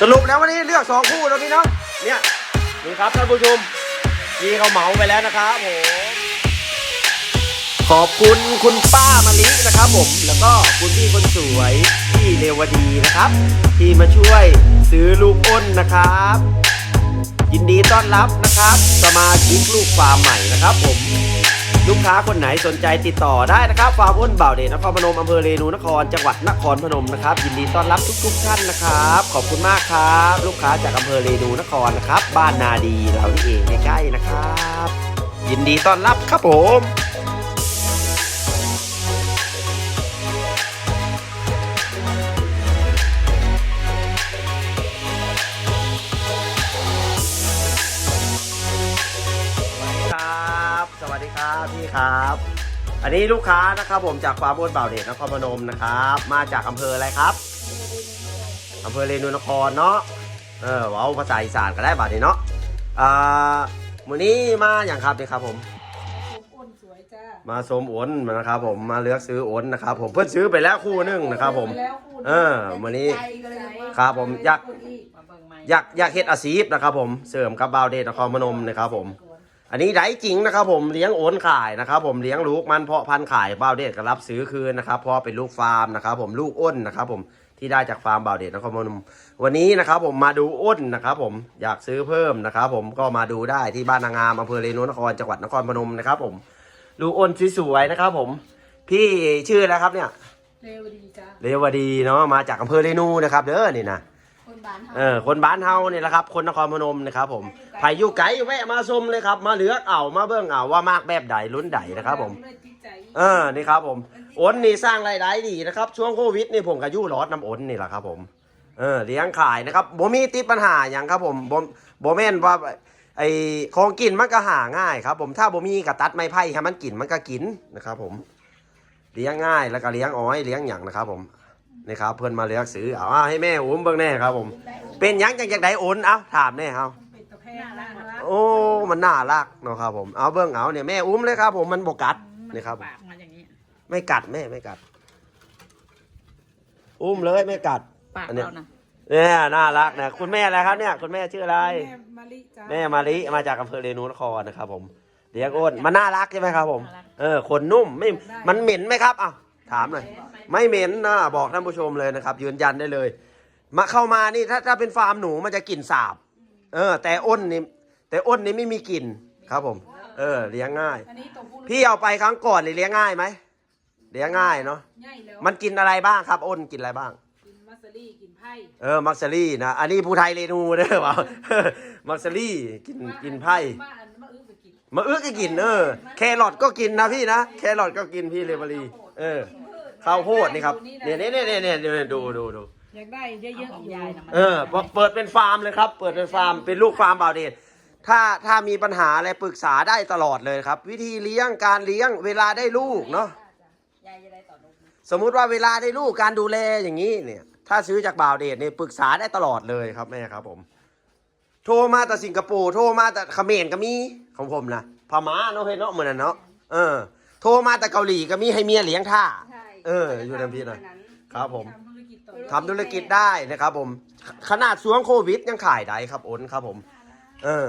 สรุปแล้ววันนี้เลือกสองคู่แล้วพี่น้องเนี่ยนี่ครับท่านผู้ชมพี่เขาเหมาไปแล้วนะครับผมขอบคุณคุณป้ามะลินะครับผม แล้วก็คุณพี่คนสวยพี่เรวดีนะครับ ที่มาช่วยซื้อลูกอ้นนะครับ ยินดีต้อนรับนะครับ สมาชิกลูกฟาร์มใหม่นะครับผม ลูกค้าคนไหนสนใจติดต่อได้นะครับฟาร์มอ้นบ่าวเดชนครพนมอำเภอเรนูนครจังหวัดนครพนมนะครับยินดีต้อนรับทุกๆท่านนะครับ ขอบคุณมากครับ ลูกค้าจากอำเภอเรนูนครนะครับ บ้านนาดีเรานี่เองใกล้ๆนะครับ ยินดีต้อนรับครับผม ครับพี่ครับ อันนี้ลูกค้านะครับผมจากฟาร์มอ้นบ่าวเดชนครพนมนะครับ มาจากอำเภออะไรครับอำเภอเรนูนครเนาะเออเว้าภาษาอีสานก็ได้บาดนี้เนาะอ่าวันนี้มาอย่างครับนี่ครับผมผมอ้นสวยจ้ามาสมโอนนะครับผมมาเลือกซื้อโอนนะครับผมเพิ่งซื้อไปแล้วคู่หนึงนะครับผมไปแล้วคุณเออวันนี้ใจก็เลยว่าครับผมอยากคนอีกมาเบิ่งใหม่อยากอยากเฮ็ดอาชีพนะครับผมเสริมกับบ่าวเดชนครพนมนะครับผม อันนี้ได้จริงนะครับผมเลี้ยงโอนขายนะครับผมเลี้ยงลูกมันเพาะพันธุ์ขายบ่าวเดชก็รับซื้อคืนนะครับเพราะเป็นลูกฟาร์มนะครับผมลูกอ้นนะครับผมที่ได้จากฟาร์มบ่าวเดชนครพนมวันนี้นะครับผมมาดูอ้นนะครับผมอยากซื้อเพิ่มนะครับผมก็มาดูได้ที่บ้านนางงามอำเภอเรนูนครจังหวัดนครพนมนะครับผมลูกอ้นสวยๆนะครับผมพี่ชื่ออะไรครับเนี่ยเร็วดีจ้าเรวดีเนาะมาจากอำเภอเรนูนะครับเด้อนี่นะคนบ้านเฮาเออคนบ้านเฮานี่แหละครับ คนนครพนมนะครับผม ใครอยู่ไกลแวะมาชมเลยครับ มาเลือกเอามาเบิ่งเอาว่ามากแบบใดลุ้นใดนะครับผมเลยจิตใจเออนี่ครับผมโอนนี่สร้างรายได้ดีนะครับช่วงโควิดนี่ผมกับยู่รอดน้ำโอนนี่แหละครับผมเออเลี้ยงขายนะครับบ่มีติดปัญหาอย่างครับผมบ่บ่แม่นว่าไอของกินมันก็หาง่ายครับ ผมถ้าบ่มีก็ตัดไม้ไผ่ให้มันกินมันก็กินนะครับผมเลี้ยงง่ายแล้วก็เลี้ยงอ้อยเลี้ยงหยังนะครับผมนี่ครับเพื่อนมาเลี้ยงซื้อเอาอะให้แม่อุ้มเบิ่งแน่ครับผม เป็นหยังจังจากไดโอนเอาถามแน่ครับเป็น โอ้ มันน่ารักเนาะครับผมเอาเบิ้งเอาเนี่ยแม่อุ้มเลยครับ ผมมันบกัดนี่ครับ ปากมาอย่างนี้ ไม่กัดแม่ไม่กัด อุ้มเลยไม่กัด ปากอันเนี้ย เรานะเนี่ยน่ารักนะคุณแม่อะไรครับเนี่ย คุณแม่ชื่ออะไร แม่มะลิจ้าแม่มาลิมาจากอำเภอเรนูนครนะครับผมเลี้ยงอ้นมันน่ารักใช่ไหมครับ ผม เออขนนุ่มไม่มันเหม็นไหมครับอะถามหน่อยไม่เหม็นนะบอกท่านผู้ชมเลยนะครับ ยืนยันได้เลย มาเข้ามานี่ถ้าถ้าเป็นฟาร์มหนูมันจะกลิ่นสาบ เออ แต่อ้นนี่ แต่อ้นนี่ไม่มีกลิ่นครับผม เออ เลี้ยงง่าย อันนี้ตัวผู้พี่เอาไปครั้งก่อนนี่เลี้ยงง่ายไหมเลี้ยงง่ายเนาะใหญ่แล้วมันกินอะไรบ้างครับ อ้นกินอะไรบ้าง กินมัสลี่กินไผ่เออมักซารี่นะอันนี้ผู้ไทยเรนูเด้อเปล่ามักซารี่กินกินไพ่มาอันมาอื้อไปกินมะอึกก็กินเออแครอทก็กินนะพี่นะแครอทก็กินพี่เลมารีเออข้าวโพดนี่ครับเนี่ยเนี่ยเนี่ยเนี่ยเนี่ยดูดูดูอยากได้เยอะๆอยู่ยายนะมัน เออเปิดเป็นฟาร์มเลยครับ เปิดเป็นฟาร์มเป็นลูกฟาร์มบ่าวเดช ถ้าถ้ามีปัญหาอะไรปรึกษาได้ตลอดเลยครับ วิธีเลี้ยงการเลี้ยงเวลาได้ลูกเนาะยายจะได้ต่อลมสมมุติว่าเวลาได้ลูกการดูแลอย่างนี้เนี่ย ถ้าซื้อจากบ่าวเดชเนี่ยปรึกษาได้ตลอดเลยครับแม่ครับผม โทรมาแต่สิงคโปร์โทรมาแต่เขมรก็มีของผมนะพม่าเนาะเฮ้ยเนาะเหมือนนั้นเนาะเออ โทรมาแต่เกาหลีก็มีให้เมียเลี้ยงท่า ใช่เอออยู่ในพี่หน่อย ครับผม ทำธุรกิจต่อทำธุรกิจได้นะครับผม ขนาดช่วงโควิดยังขายได้ครับโอนครับผม เออ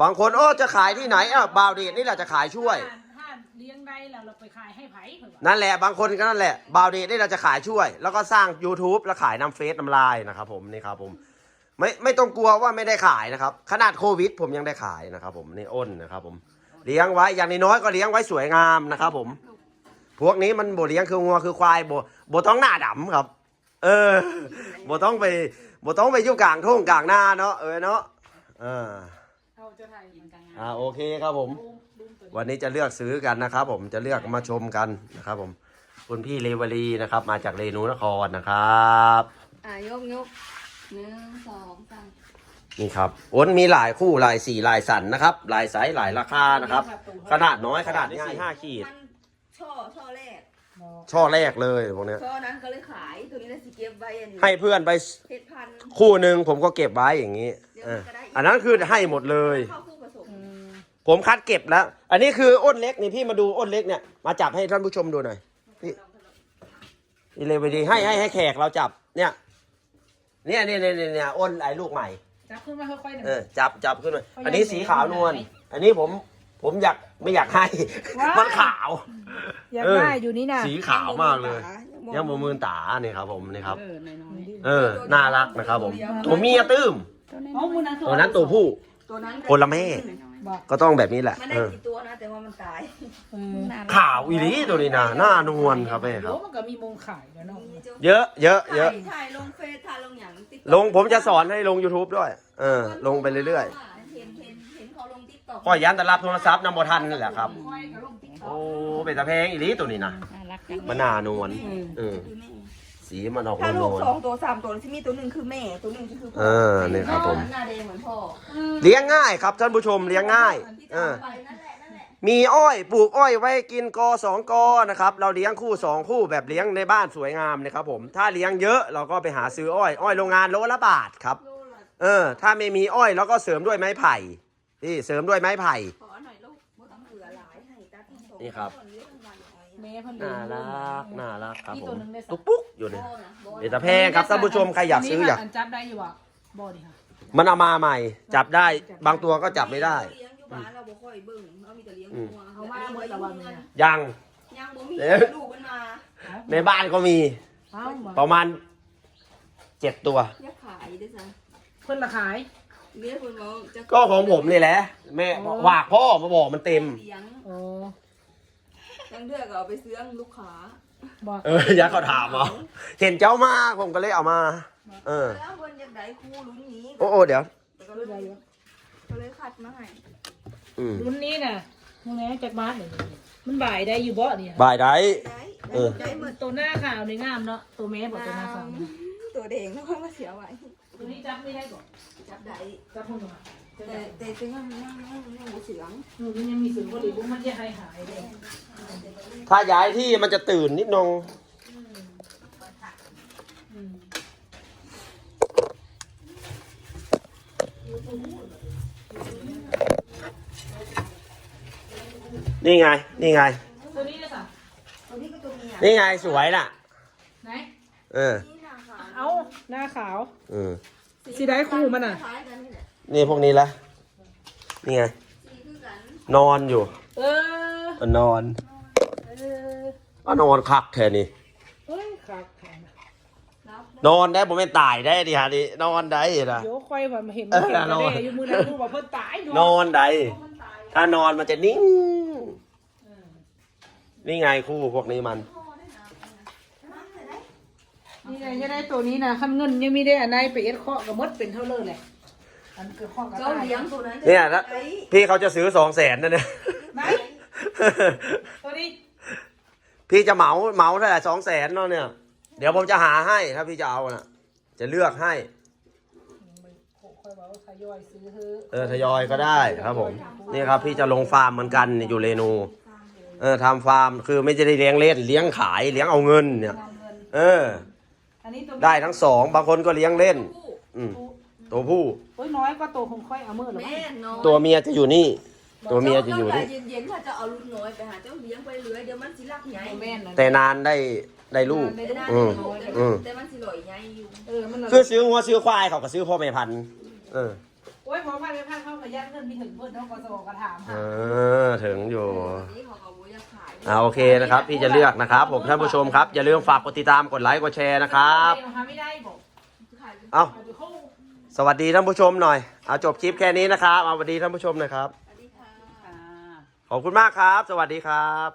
บางคนโอ้จะขายที่ไหนอะบาวเดชนี่แหละจะขายช่วย ถ้าเลี้ยงได้แล้วเราไปขายให้ไผ่เผื่อนั่นแหละบางคนก็นั่นแหละบาวเดทนี่เราจะขายช่วย แล้วก็สร้าง YouTube แล้วขายน้ำเฟซน้ำลายนะครับผมนี่ครับผมไม่ไม่ต้องกลัวว่าไม่ได้ขายนะครับ ขนาดโควิด ผมยังได้ขายนะครับผมนี่อ้นนะครับผมเลี้ยงไว้อย่างน้อยๆก็เลี้ยงไว้สวยงามนะครับผม พวกนี้มันโบเลี้ยงคืองัวคือควายโบโบต้องหน้าดำครับ เออโบต้องไปโบต้องไปอยู่กลางทุ่งกลางนาเนาะเออเนาะอ่าเอา จะถ่ายกินกลางงานอ่าโอเคครับผมลุงลุงตัวนี้วันนี้จะเลือกซื้อกันนะครับผมจะเลือกมาชมกันนะครับผมคุณพี่เลวลีนะครับ มาจากเรนูนครนะครับอะยกยกหนึ่งสองสามนี่ครับอ้นมีหลายคู่หลายสีหลายสันนะครับหลายไซส์หลายราคานะครับ ขนาดน้อยขนาดง่ายห้าขีดมันช่อช่อแรก ช่อแรกเลยพวกเนี้ยช่อนั้นก็เลยขายตัวนี้เลยสิเก็บไว้อันนี้ให้เพื่อนไปเห็ดพันธุ์คู่หนึ่งผมก็เก็บไว้อย่างนี้เอออันนั้นคือให้หมดเลย เข้าคู่ผสมผมคัดเก็บแล้ว อันนี้คืออ้นเล็กนี่พี่มาดูอ้นเล็กเนี่ยมาจับให้ท่านผู้ชมดูหน่อยพี่นี่เลยไปดีให้ให้ให้แขกเราจับเนี่ยเนี่ยเนี่ยเนี่ยเนี่ยเนี่ยอ้นไอ้ลูกใหม่ จับขึ้นมาค่อยๆหน่อยเออจับจับขึ้นมาเขายังอันนี้สีขาวนวลไม่ได้อันนี้ผม ผมอยากไม่อยากให้ ว้าย มันขาว อยากเออได้อยู่นี่นะสีขาวมากเลย ยังบ่มือตาเนี่ยครับ ผมนี่ครับ เออหน่อยๆเออ น่ารักนะครับ ผม ตัวเมียตื้มอ๋อมือนั้นตัวนั้นตัวผู้ ตัวนั้นคนละแม่บอกก็ต้องแบบนี้แหละมันได้เออกี่ตัวนะ แต่ว่ามันตาย เออขาวอีหลีตัวนี้นะหน้านวลครับแม่ครับโอ้มันก็มีมงขายแล้วเนาะเยอะ เยอะ เยอะ ถ่ายถ่ายลงเฟซถ่ายลงอย่าง TikTok ลงผมจะสอนให้ลง YouTube ด้วย เออ ลงไปเรื่อยเห็นเห็นเห็นเขา ลงติ๊กต็อกๆก็ยันแต่รับโทรศัพท์นำบ่ทันนี่แหละครับค่อยกับลงติ๊กต็อกโอ้เป็นตะเพงอีหลีตัวนี้นะมันน่านวลเออคือแม่สีมันออกถ้านลูกวลสองตัวสามตัวที่มีตัวหนึ่งคือแม่ ตัวหนึ่งคือพ่เออนี่ครับผม หน้าแดงเหมือนพ่อเลี้ยงง่ายครับท่านผู้ชมเลี้ยงง่ายที่เออทำไปนั่นแหละนั่นแหละมีอ้อยปลูกอ้อยไว้กินกอสองกอนะครับ เราเลี้ยงคู่สองคู่แบบเลี้ยงในบ้านสวยงามนะครับผม ถ้าเลี้ยงเยอะเราก็ไปหาซื้ออ้อย อ้อยโรงงานโลละบาทครับโลละเออ ถ้าไม่มีอ้อยเราก็เสริมด้วยไม้ไผ่ นี่เสริมด้วยไม้ไผ่ ขอหน่อยลูกบ่ต้องเบื่อหลายให้ตัดทั้งสองนี่ครับส่วนเลี้ยงวันไว้แม่เพันเลี้ยน่างรักน่ารักครับนี่ผตัวมหนึ่งได้สักตุ๊กปุ๊กอยู่เนี่ยโบนะโบเดี๋ยวตะแพงครับท่านผู้ชมใครอยากซื้ออยากนจับได้อยู่อะบ่ดิค่ะมันเอามาใหม่ จับได้บางตัวก็จับไม่ได้ เลี้ยงอยู่บ้านเราบ่ค่อยเบิ่งเรามีแต่เลี้ยงอืมงัวเอามาเมื่อตะวันเนี่ยยังยังบ่มีเอ๊ะลูกมันมาในบ้านก็มีเอ้ามาประมาณเจ็ดตัว อยากขายด้วยซ้เพิ่นละขายำ เลี้ยงคนเราจะก็ของผมนี่แหละ แม่บอกฝากพ่อมาบอกมันเต็มเลี้ยงโอ้ยังเดือกก็เอาไปซื้อลูกค้าบอกเอออยักษ์เขาถามเอาเห็นเจ้ามาผมก็เลยเอามา เออ แล้วคนอยากได้คู่ลุ้นนี้โอ้โอ้เดี๋ยว แต่ก็เลยก็เลยคัดมาให้อืมรุ่นนี้น่ะมึงแหนจากบ้านเนี่ยมันบ่ายได้อยู่บ่เนี่ยบายได้ ได้เออ ได้หมดตัวหน้าขาวนี่งามเนาะตัวแม่บอกตัวหน้าขาวนะตัวเด็กแล้วก็มาเสียไว้ ตัวนี้จับไม่ได้ก่อนจับได้จับพุ่งมาจะแต่ได้แต่ซึ่งมันนั่งนั่งนั่งบ่เสียงหนูมันยังมีสื่อพอดีบุ้มันจะหายหายเลยถ้าย้ายที่มันจะตื่นนิดนึงอืมนี่ไง นี่ไง ตัวนี้นะสะตัวนี้ก็ตัวเมียนี่ไงสวยน่ะ ไหน เออนี่นาค่ะ เอาหน้าขาวอืมสีได้คู่มันอะ คล้ายกันนี่แหละนี่พวกนี้ละนี่ไง สีคือกันนอนอยู่เออมันนอนเออก็นอนคักแทนี่ เฮ้ยครับแขนรับนอนได้ผมไม่ตายได้ดิฮะดินอนได้นะ เดี๋ยวค่อยว่ามาเห็นมันเห็นเออกันนอน ได้อยู่มือนั้นรู้ว่าเพิ่นตายอยู่นอนได้มันตายถ้านอนมันจะนิ่งเออนี่ไงคู่พวกนี้มัน นี่ไงจะได้ตัวนี้นะขั้นเงินยังไม่ได้อันไหนไปเอ็ดเคาะกับมดเป็นเท่าเลยแหละอันคือเคาะกับเจ้าตายเลี้ยงตัวนั้นเนี่ยถ้าไอ้พี่เขาจะซื้อสองแสนนะเนี่ย ไหนตัวนี้พี่จะเหมาเหมาเท่าไหร่สองแสนเนาะเนี่ย เดี๋ยวผมจะหาให้ถ้าพี่จะเอาน่ะ จะเลือกให้ ค่อยบอกว่าทยอยซื้อเถอะเออทยอยก็ได้ครับผม นี่ครับ พี่จะลงฟาร์มเหมือนกันนี่อยู่เรนู เออทำฟาร์มคือไม่จะได้เลี้ยงเล่นเลี้ยงขายเลี้ยงเอาเงินเนี่ยทำเงิน เออ อันนี้ตัวได้ทั้งสอง บางคนก็เลี้ยงเล่น อืมตัวผู้ โอ้ยน้อยก็ตัวคงค่อยเอามือหรอแม่น้อยตัวเมียจะอยู่นี่ ตัวเมียจะอยู่นี่เจ้าเย็นๆถ้าจะเอาลูกน้อยไปหาเจ้าเลี้ยงไปเรื่อยเดี๋ยวมันสิรักใหญ่แม่นนะแต่นานได้ได้ลูก แต่ได้อืม ลูกอืมแต่มันสิหล่อยใหญ่อยู่ เออมัน คือซื้องัวซื้อควายเขาก็ซื้อพ่อแม่พันธุ์เออ โอ้ยพอพันไปพันเข้าขยันเงินมีถึงเพิ่นเนาะก็โซกระถามเอหาอถึงอยู่นี่เขาก็บ่อยากขายอ่าโอเคนะครับพี่จะเลือกนะครับผมท่านผู้ชมครับอย่าลืมฝากกดติดตามกดไลค์กดแชร์นะครับ หาไม่ได้บอกขายเอาเอาไปเข้าสวัสดีท่านผู้ชมหน่อยเอาจบคลิปแค่นี้นะครับเอาสวัสดีท่านผู้ชมหน่อยครับ สวัสดีค่ะขอบคุณมากครับ สวัสดีครับ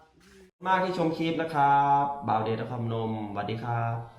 มากที่ชมคลิปนะครับบ่าวเดชนครนมสวัสดีครับ